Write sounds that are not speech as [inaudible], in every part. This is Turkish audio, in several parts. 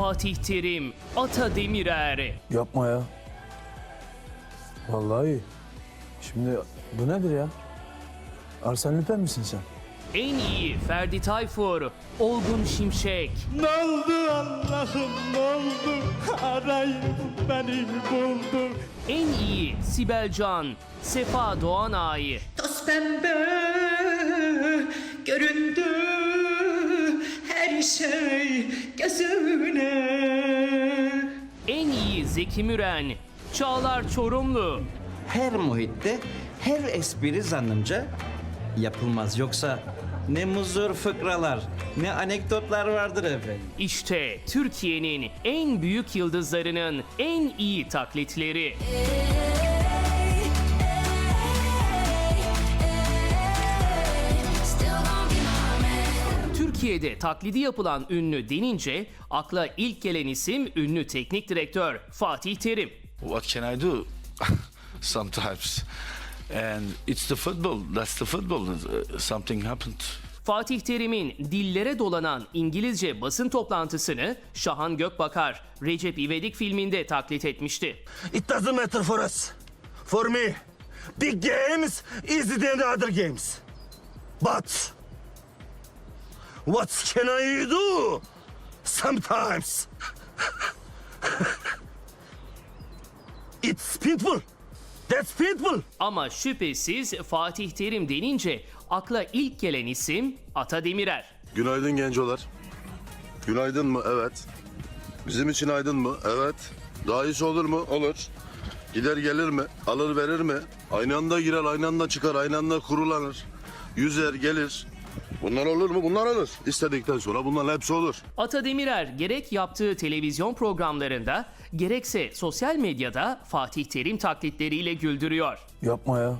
Fatih Terim, Ata Demirer. Yapma ya. Vallahi. Şimdi bu nedir ya? Arsene Lüpen misin sen? En iyi Ferdi Tayfur, Olgun Şimşek. Ne oldu Allah'ım ne oldu? [laughs] Arayın beni buldu. En iyi Sibel Can, Sefa Doğanay. Toz pembe göründü şey gözüne. En iyi Zeki Müren, Çağlar Çorumlu. her muhitte her espri zannımca yapılmaz. Yoksa ne muzur fıkralar, ne anekdotlar vardır efendim. İşte Türkiye'nin en büyük yıldızlarının en iyi taklitleri. Türkiye'de taklidi yapılan ünlü denince akla ilk gelen isim ünlü teknik direktör Fatih Terim. what can I do [laughs] sometimes? And it's the football. That's the football. Uh, Something happened. Fatih Terim'in dillere dolanan İngilizce basın toplantısını Şahan Gökbakar, Recep İvedik filminde taklit etmişti. It doesn't matter for us. For me, big games than the other games. But what can I do? Sometimes it's painful. That's painful. Ama şüphesiz Fatih Terim denince akla ilk gelen isim Ata Demirer. Günaydın gencolar. Günaydın mı? Evet. Bizim için aydın mı? Evet. Daha iyisi olur mu? Olur. Gider gelir mi? Alır verir mi? Aynı anda girer, aynı anda çıkar, aynı anda kurulanır. Yüzer, gelir. Bunlar olur mu? Bunlar olur. İstedikten sonra bunların hepsi olur. Ata Demirer gerek yaptığı televizyon programlarında gerekse sosyal medyada Fatih Terim taklitleriyle güldürüyor. Yapma ya.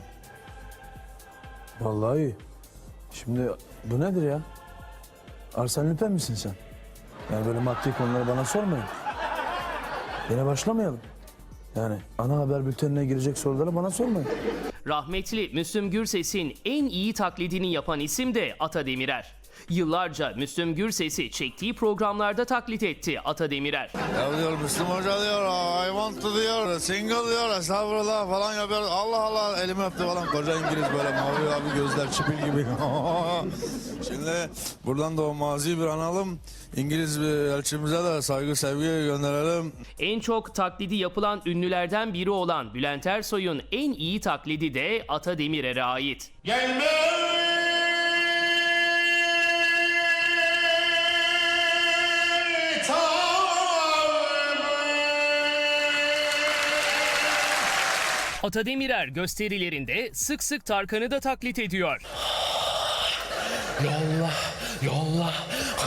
Vallahi. Şimdi bu nedir ya? Arsene Lüpen misin sen? Yani böyle maddi konuları bana sormayın. Yine başlamayalım. Yani ana haber bültenine girecek soruları bana sormayın. Rahmetli Müslüm Gürses'in en iyi taklidini yapan isim de Ata Demirer. Yıllarca Müslüm Gürses'i çektiği programlarda taklit etti Ata Demirer. Ya diyor Müslüm Hoca diyor I want to diyor single diyor estağfurullah falan yapıyor. Allah Allah elimi öptü falan koca İngiliz böyle mavi abi gözler çipil gibi. [laughs] Şimdi buradan da o maziyi bir analım. İngiliz bir elçimize de saygı sevgi gönderelim. En çok taklidi yapılan ünlülerden biri olan Bülent Ersoy'un en iyi taklidi de Ata Demirer'e ait. Ata Demirer gösterilerinde sık sık Tarkan'ı da taklit ediyor. Yolla, yolla.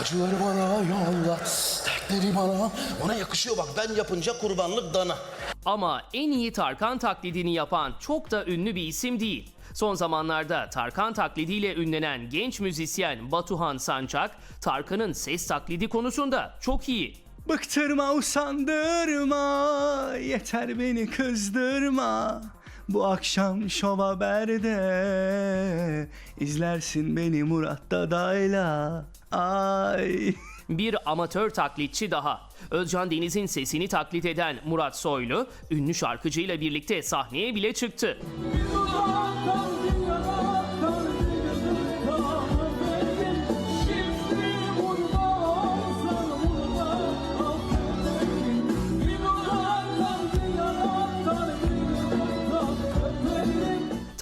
Acıları bana yolla. Dertleri bana. Ona yakışıyor bak ben yapınca kurbanlık dana. Ama en iyi Tarkan taklidini yapan çok da ünlü bir isim değil. Son zamanlarda Tarkan taklidiyle ünlenen genç müzisyen Batuhan Sancak, Tarkan'ın ses taklidi konusunda çok iyi. Bıktırma usandırma Yeter beni kızdırma Bu akşam Şov Haber'de izlersin beni Murat Dadayla Ay Bir amatör taklitçi daha. Özcan Deniz'in sesini taklit eden Murat Soylu, ünlü şarkıcıyla birlikte sahneye bile çıktı.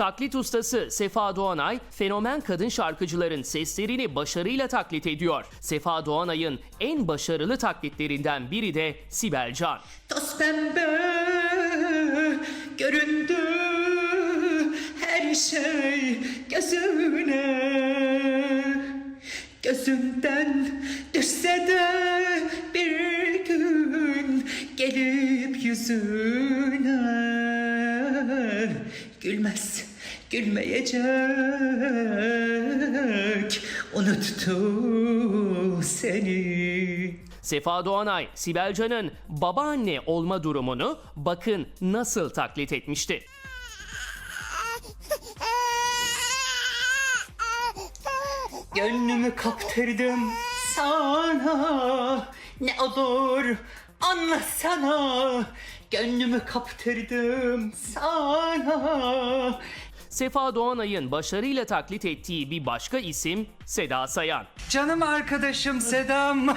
Taklit ustası Sefa Doğanay, fenomen kadın şarkıcıların seslerini başarıyla taklit ediyor. Sefa Doğanay'ın en başarılı taklitlerinden biri de Sibel Can. Toz pembe göründü her şey gözüne. Gözümden düşse de bir gün gelip yüzüne gülmez gülmeyecek unuttu seni. Sefa Doğanay, Sibel Can'ın babaanne olma durumunu bakın nasıl taklit etmişti. Gönlümü kaptırdım sana Ne olur anlasana Gönlümü kaptırdım sana Sefa Doğanay'ın başarıyla taklit ettiği bir başka isim Seda Sayan. Canım arkadaşım Sedam. [laughs]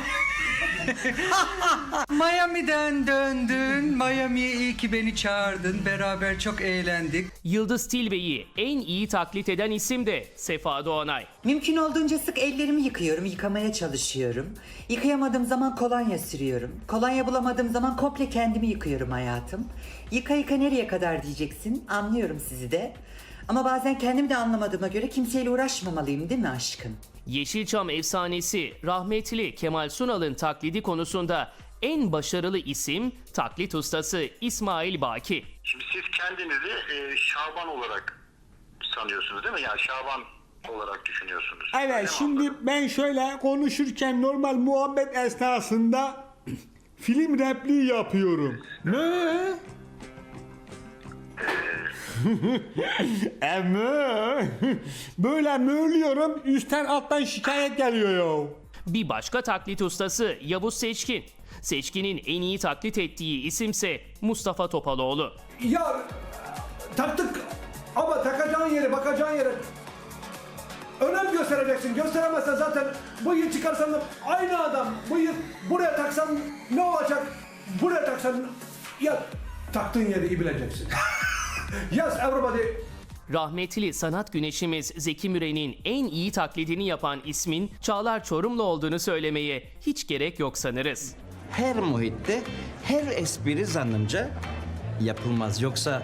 Miami'den döndün. Miami'ye iyi ki beni çağırdın. Beraber çok eğlendik. Yıldız Tilbe'yi en iyi taklit eden isim de Sefa Doğanay. Mümkün olduğunca sık ellerimi yıkıyorum, yıkamaya çalışıyorum. Yıkayamadığım zaman kolonya sürüyorum. Kolonya bulamadığım zaman komple kendimi yıkıyorum hayatım. Yıka yıka nereye kadar diyeceksin, anlıyorum sizi de. Ama bazen kendim de anlamadığıma göre kimseyle uğraşmamalıyım değil mi aşkım? Yeşilçam efsanesi rahmetli Kemal Sunal'ın taklidi konusunda en başarılı isim taklit ustası İsmail Baki. Şimdi siz kendinizi e, Şaban olarak sanıyorsunuz değil mi? Yani Şaban olarak düşünüyorsunuz. Öyle Evet mi şimdi anladım? ben şöyle konuşurken normal muhabbet esnasında [clears throat] film repliği yapıyorum. Ne? [laughs] Emme. Böyle mörlüyorum üstten alttan şikayet geliyor ya. Bir başka taklit ustası Yavuz Seçkin. Seçkin'in en iyi taklit ettiği isimse Mustafa Topaloğlu. Ya taktık ama takacağın yere bakacağın yere önem göstereceksin. Gösteremezsen zaten bıyığı çıkarsan da aynı adam. Bıyığı buraya taksan ne olacak? Buraya taksan ya taktığın yeri iyi bileceksin. [laughs] yes everybody. Rahmetli sanat güneşimiz Zeki Müren'in en iyi taklidini yapan ismin Çağlar Çorumlu olduğunu söylemeye hiç gerek yok sanırız. Her muhitte her espri zannımca yapılmaz. Yoksa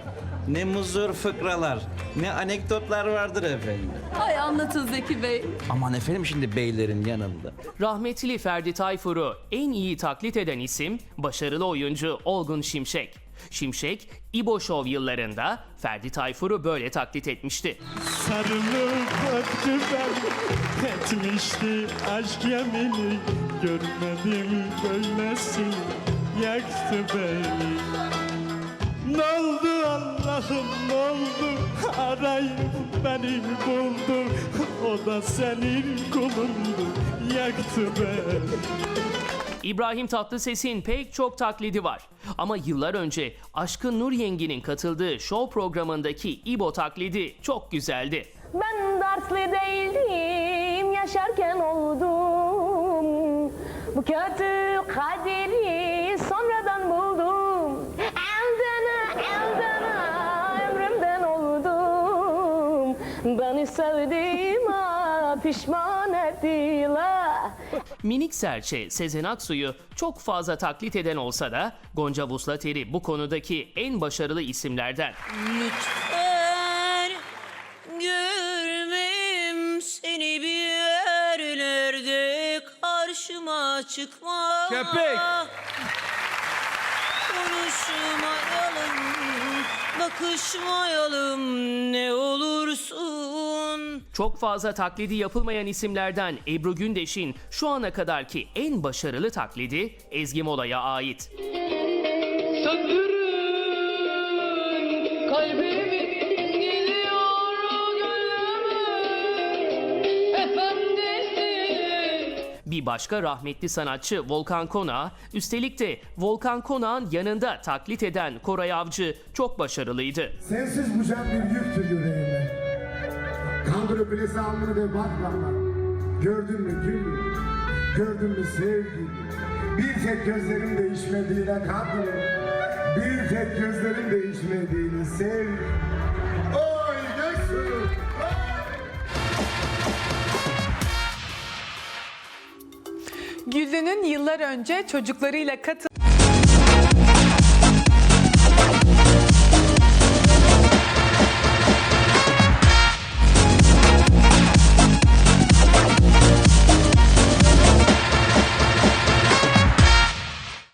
ne muzur fıkralar, ne anekdotlar vardır efendim. Ay anlatın Zeki Bey. Aman efendim şimdi beylerin yanında. Rahmetli Ferdi Tayfur'u en iyi taklit eden isim başarılı oyuncu Olgun Şimşek. Şimşek, İbo Show yıllarında Ferdi Tayfur'u böyle taklit etmişti. Sarılıp öptü beni Etmişti aşk yemini. Görmedim böylesi Yaktı beni. Ne oldu Allah'ım ne oldu? Arayıp beni buldu. O da senin kulundu Yaktı beni İbrahim Tatlıses'in pek çok taklidi var. Ama yıllar önce Aşkın Nur Yengi'nin katıldığı show programındaki İbo taklidi çok güzeldi. Ben dertli değildim, yaşarken oldum. Bu kötü kaderi sonradan buldum. Eldana, eldana, ömrümden oldum. Beni sevdiğime pişman ettiler. Minik Serçe Sezen Aksu'yu çok fazla taklit eden olsa da Gonca Vuslateri bu konudaki en başarılı isimlerden. Lütfen görmem seni bir yerlerde karşıma çıkma. Köpek! Konuşmayalım, bakışmayalım ne olursun. Çok fazla taklidi yapılmayan isimlerden Ebru Gündeş'in şu ana kadarki en başarılı taklidi Ezgi Mola'ya ait. kalbimi gidiyor efendisi. Bir başka rahmetli sanatçı Volkan Konağı, üstelik de Volkan Konağ'ın yanında taklit eden Koray Avcı çok başarılıydı. Sensiz bu can bir yüktür yüreğime Kaldırıp bilesi alnını ve bakmama Gördün mü gül? Gördün mü sevgi? Bir tek gözlerin değişmediğine kadın. Bir tek gözlerin değişmediğini sev Oy Göksu'nun Güllü'nün yıllar önce çocuklarıyla katıldığı